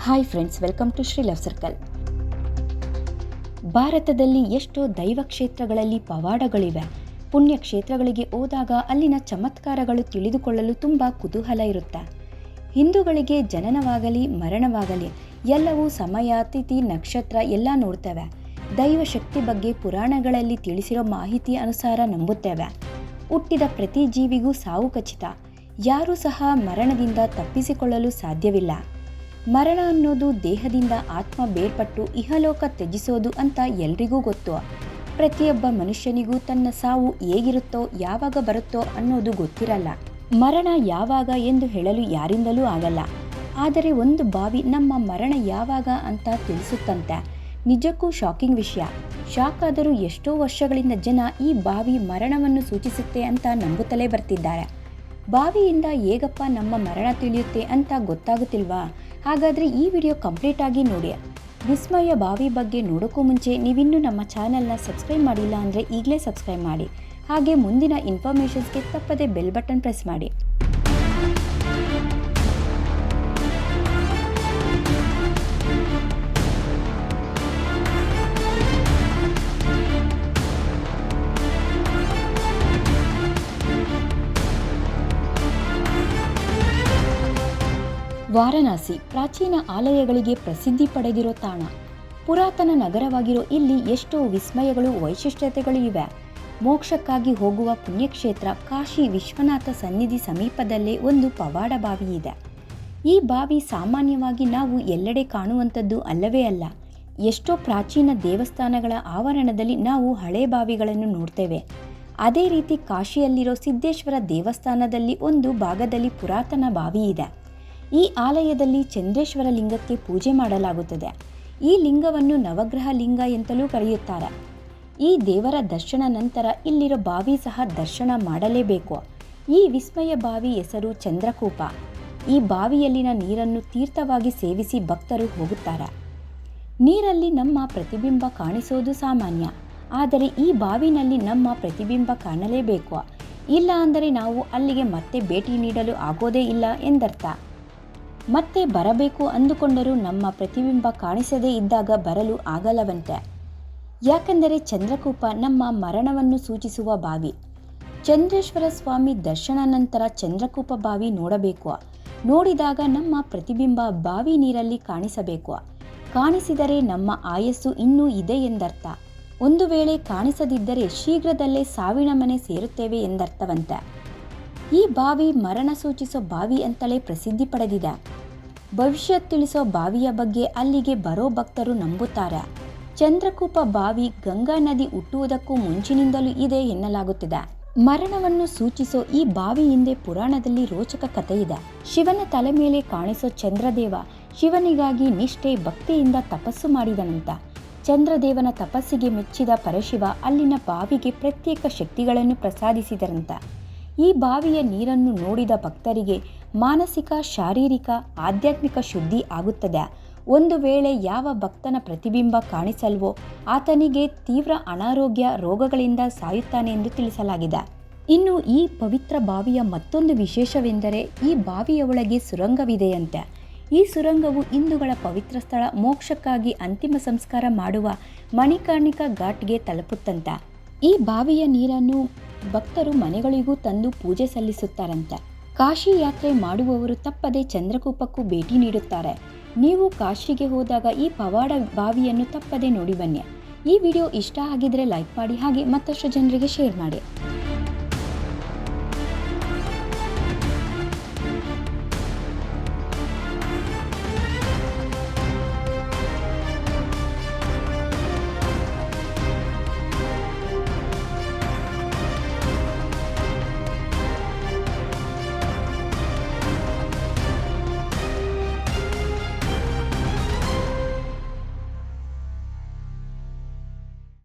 Hi friends welcome to Shri love circle ಭಾರತದಲ್ಲಿ ಎಷ್ಟೋ ದೈವ ಕ್ಷೇತ್ರಗಳಲ್ಲಿ ಪವಾಡಗಳಿವೆ. ಪುಣ್ಯ ಕ್ಷೇತ್ರಗಳಿಗೆ ಹೋದಾಗ ಅಲ್ಲಿನ ಚಮತ್ಕಾರಗಳು ತಿಳಿದುಕೊಳ್ಳಲು ತುಂಬ ಕುತೂಹಲ ಇರುತ್ತೆ. ಹಿಂದೂಗಳಿಗೆ ಜನನವಾಗಲಿ, ಮರಣವಾಗಲಿ ಎಲ್ಲವೂ ಸಮಯ, ತಿಥಿ, ನಕ್ಷತ್ರ ಎಲ್ಲ ನೋಡ್ತೇವೆ. ದೈವ ಶಕ್ತಿ ಬಗ್ಗೆ ಪುರಾಣಗಳಲ್ಲಿ ತಿಳಿಸಿರೋ ಮಾಹಿತಿ ಅನುಸಾರ ನಂಬುತ್ತೇವೆ. ಹುಟ್ಟಿದ ಪ್ರತಿ ಜೀವಿಗೂ ಸಾವು ಖಚಿತ. ಯಾರೂ ಸಹ ಮರಣದಿಂದ ತಪ್ಪಿಸಿಕೊಳ್ಳಲು ಸಾಧ್ಯವಿಲ್ಲ. ಮರಣ ಅನ್ನೋದು ದೇಹದಿಂದ ಆತ್ಮ ಬೇರ್ಪಟ್ಟು ಇಹಲೋಕ ತ್ಯಜಿಸೋದು ಅಂತ ಎಲ್ರಿಗೂ ಗೊತ್ತು. ಪ್ರತಿಯೊಬ್ಬ ಮನುಷ್ಯನಿಗೂ ತನ್ನ ಸಾವು ಹೇಗಿರುತ್ತೋ, ಯಾವಾಗ ಬರುತ್ತೋ ಅನ್ನೋದು ಗೊತ್ತಿರಲ್ಲ. ಮರಣ ಯಾವಾಗ ಎಂದು ಹೇಳಲು ಯಾರಿಂದಲೂ ಆಗಲ್ಲ. ಆದರೆ ಒಂದು ಬಾವಿ ನಮ್ಮ ಮರಣ ಯಾವಾಗ ಅಂತ ತಿಳಿಸುತ್ತಂತೆ. ನಿಜಕ್ಕೂ ಶಾಕಿಂಗ್ ವಿಷಯ. ಶಾಕ್ ಆದರೂ ಎಷ್ಟೋ ವರ್ಷಗಳಿಂದ ಜನ ಈ ಬಾವಿ ಮರಣವನ್ನು ಸೂಚಿಸುತ್ತೆ ಅಂತ ನಂಬುತ್ತಲೇ ಬರ್ತಿದ್ದಾರೆ. ಬಾವಿಯಿಂದ ಹೇಗಪ್ಪ ನಮ್ಮ ಮರಣ ತಿಳಿಯುತ್ತೆ ಅಂತ ಗೊತ್ತಾಗುತ್ತಿಲ್ವಾ? ಹಾಗಾದರೆ ಈ ವಿಡಿಯೋ ಕಂಪ್ಲೀಟ್ ಆಗಿ ನೋಡಿ. ವಿಸ್ಮಯ ಬಾವಿ ಬಗ್ಗೆ ನೋಡೋಕ್ಕೂ ಮುಂಚೆ ನೀವಿನ್ನೂ ನಮ್ಮ ಚಾನಲ್ನ ಸಬ್ಸ್ಕ್ರೈಬ್ ಮಾಡಿಲ್ಲ ಅಂದರೆ ಈಗಲೇ ಸಬ್ಸ್ಕ್ರೈಬ್ ಮಾಡಿ. ಹಾಗೆ ಮುಂದಿನ ಇನ್ಫಾರ್ಮೇಷನ್ಸ್ಗೆ ತಪ್ಪದೆ ಬೆಲ್ ಬಟನ್ ಪ್ರೆಸ್ ಮಾಡಿ. ವಾರಣಾಸಿ ಪ್ರಾಚೀನ ಆಲಯಗಳಿಗೆ ಪ್ರಸಿದ್ಧಿ ಪಡೆದಿರೋ ತಾಣ. ಪುರಾತನ ನಗರವಾಗಿರೋ ಇಲ್ಲಿ ಎಷ್ಟೋ ವಿಸ್ಮಯಗಳು ವೈಶಿಷ್ಟ್ಯತೆಗಳು ಇವೆ ಮೋಕ್ಷಕ್ಕಾಗಿ ಹೋಗುವ ಪುಣ್ಯಕ್ಷೇತ್ರ ಕಾಶಿ ವಿಶ್ವನಾಥ ಸನ್ನಿಧಿ ಸಮೀಪದಲ್ಲೇ ಒಂದು ಪವಾಡ ಬಾವಿ ಇದೆ. ಈ ಬಾವಿ ಸಾಮಾನ್ಯವಾಗಿ ನಾವು ಎಲ್ಲೆಡೆ ಕಾಣುವಂಥದ್ದು ಅಲ್ಲವೇ ಅಲ್ಲ. ಎಷ್ಟೋ ಪ್ರಾಚೀನ ದೇವಸ್ಥಾನಗಳ ಆವರಣದಲ್ಲಿ ನಾವು ಹಳೆ ಬಾವಿಗಳನ್ನು ನೋಡ್ತೇವೆ. ಅದೇ ರೀತಿ ಕಾಶಿಯಲ್ಲಿರೋ ಸಿದ್ದೇಶ್ವರ ದೇವಸ್ಥಾನದಲ್ಲಿ ಒಂದು ಭಾಗದಲ್ಲಿ ಪುರಾತನ ಬಾವಿ ಇದೆ. ಈ ಆಲಯದಲ್ಲಿ ಚಂದ್ರೇಶ್ವರ ಲಿಂಗಕ್ಕೆ ಪೂಜೆ ಮಾಡಲಾಗುತ್ತದೆ. ಈ ಲಿಂಗವನ್ನು ನವಗ್ರಹ ಲಿಂಗ ಎಂತಲೂ ಕರೆಯುತ್ತಾರೆ. ಈ ದೇವರ ದರ್ಶನ ನಂತರ ಇಲ್ಲಿರೋ ಬಾವಿ ಸಹ ದರ್ಶನ ಮಾಡಲೇಬೇಕು. ಈ ವಿಸ್ಮಯ ಬಾವಿ ಹೆಸರು ಚಂದ್ರಕೂಪ. ಈ ಬಾವಿಯಲ್ಲಿನ ನೀರನ್ನು ತೀರ್ಥವಾಗಿ ಸೇವಿಸಿ ಭಕ್ತರು ಹೋಗುತ್ತಾರೆ. ನೀರಲ್ಲಿ ನಮ್ಮ ಪ್ರತಿಬಿಂಬ ಕಾಣಿಸೋದು ಸಾಮಾನ್ಯ. ಆದರೆ ಈ ಬಾವಿನಲ್ಲಿ ನಮ್ಮ ಪ್ರತಿಬಿಂಬ ಕಾಣಲೇಬೇಕು. ಇಲ್ಲ ಅಂದರೆ ನಾವು ಅಲ್ಲಿಗೆ ಮತ್ತೆ ಭೇಟಿ ನೀಡಲು ಆಗೋದೇ ಇಲ್ಲ ಎಂದರ್ಥ. ಮತ್ತೆ ಬರಬೇಕು ಅಂದುಕೊಂಡರೂ ನಮ್ಮ ಪ್ರತಿಬಿಂಬ ಕಾಣಿಸದೇ ಇದ್ದಾಗ ಬರಲು ಆಗಲ್ಲವಂತೆ ಯಾಕೆಂದರೆ ಚಂದ್ರಕೂಪ ನಮ್ಮ ಮರಣವನ್ನು ಸೂಚಿಸುವ ಬಾವಿ. ಚಂದ್ರೇಶ್ವರ ಸ್ವಾಮಿ ದರ್ಶನ ನಂತರ ಚಂದ್ರಕೂಪ ಬಾವಿ ನೋಡಬೇಕು. ನೋಡಿದಾಗ ನಮ್ಮ ಪ್ರತಿಬಿಂಬ ಬಾವಿ ನೀರಲ್ಲಿ ಕಾಣಿಸಬೇಕು. ಕಾಣಿಸಿದರೆ ನಮ್ಮ ಆಯಸ್ಸು ಇನ್ನೂ ಇದೆ ಎಂದರ್ಥ. ಒಂದು ವೇಳೆ ಕಾಣಿಸದಿದ್ದರೆ ಶೀಘ್ರದಲ್ಲೇ ಸಾವಿನ ಮನೆ ಸೇರುತ್ತೇವೆ ಎಂದರ್ಥವಂತೆ. ಈ ಬಾವಿ ಮರಣ ಸೂಚಿಸೋ ಬಾವಿ ಅಂತಲೇ ಪ್ರಸಿದ್ಧಿ ಪಡೆದಿದೆ. ಭವಿಷ್ಯ ತಿಳಿಸೋ ಬಾವಿಯ ಬಗ್ಗೆ ಅಲ್ಲಿಗೆ ಬರೋ ಭಕ್ತರು ನಂಬುತ್ತಾರೆ. ಚಂದ್ರಕೂಪ ಬಾವಿ ಗಂಗಾ ನದಿ ಹುಟ್ಟುವುದಕ್ಕೂ ಮುಂಚಿನಿಂದಲೂ ಇದೆ ಎನ್ನಲಾಗುತ್ತಿದೆ. ಮರಣವನ್ನು ಸೂಚಿಸೋ ಈ ಬಾವಿ ಹಿಂದೆ ಪುರಾಣದಲ್ಲಿ ರೋಚಕ ಕಥೆ ಇದೆ ಶಿವನ ತಲೆ ಮೇಲೆ ಕಾಣಿಸೋ ಚಂದ್ರದೇವ ಶಿವನಿಗಾಗಿ ನಿಷ್ಠೆ ಭಕ್ತಿಯಿಂದ ತಪಸ್ಸು ಮಾಡಿದನಂತ. ಚಂದ್ರದೇವನ ತಪಸ್ಸಿಗೆ ಮೆಚ್ಚಿದ ಪರಶಿವ ಅಲ್ಲಿನ ಬಾವಿಗೆ ಪ್ರತ್ಯೇಕ ಶಕ್ತಿಗಳನ್ನು ಪ್ರಸಾದಿಸಿದರಂತ. ಈ ಬಾವಿಯ ನೀರನ್ನು ನೋಡಿದ ಭಕ್ತರಿಗೆ ಮಾನಸಿಕ, ಶಾರೀರಿಕ, ಆಧ್ಯಾತ್ಮಿಕ ಶುದ್ಧಿ ಆಗುತ್ತದೆ. ಒಂದು ವೇಳೆ ಯಾವ ಭಕ್ತನ ಪ್ರತಿಬಿಂಬ ಕಾಣಿಸಲ್ವೋ, ಆತನಿಗೆ ತೀವ್ರ ಅನಾರೋಗ್ಯ ರೋಗಗಳಿಂದ ಸಾಯುತ್ತಾನೆ ಎಂದು ತಿಳಿಸಲಾಗಿದೆ. ಇನ್ನು ಈ ಪವಿತ್ರ ಬಾವಿಯ ಮತ್ತೊಂದು ವಿಶೇಷವೆಂದರೆ ಈ ಬಾವಿಯ ಒಳಗೆ ಸುರಂಗವಿದೆಯಂತೆ. ಈ ಸುರಂಗವು ಹಿಂದೂಗಳ ಪವಿತ್ರ ಸ್ಥಳ ಮೋಕ್ಷಕ್ಕಾಗಿ ಅಂತಿಮ ಸಂಸ್ಕಾರ ಮಾಡುವ ಮಣಿಕರ್ಣಿಕಾ ಘಾಟ್ಗೆ ತಲುಪುತ್ತಂತೆ. ಈ ಬಾವಿಯ ನೀರನ್ನು ಭಕ್ತರು ಮನೆಗಳಿಗೂ ತಂದು ಪೂಜೆ ಸಲ್ಲಿಸುತ್ತಾರಂತೆ. ಕಾಶಿ ಯಾತ್ರೆ ಮಾಡುವವರು ತಪ್ಪದೆ ಚಂದ್ರಕೂಪಕ್ಕೂ ಭೇಟಿ ನೀಡುತ್ತಾರೆ. ನೀವು ಕಾಶಿಗೆ ಹೋದಾಗ ಈ ಪವಾಡ ಬಾವಿಯನ್ನು ತಪ್ಪದೆ ನೋಡಿ ಬನ್ನಿ. ಈ ವಿಡಿಯೋ ಇಷ್ಟ ಆಗಿದ್ರೆ ಲೈಕ್ ಮಾಡಿ ಹಾಗೆ ಮತ್ತಷ್ಟು ಜನರಿಗೆ ಶೇರ್ ಮಾಡಿ.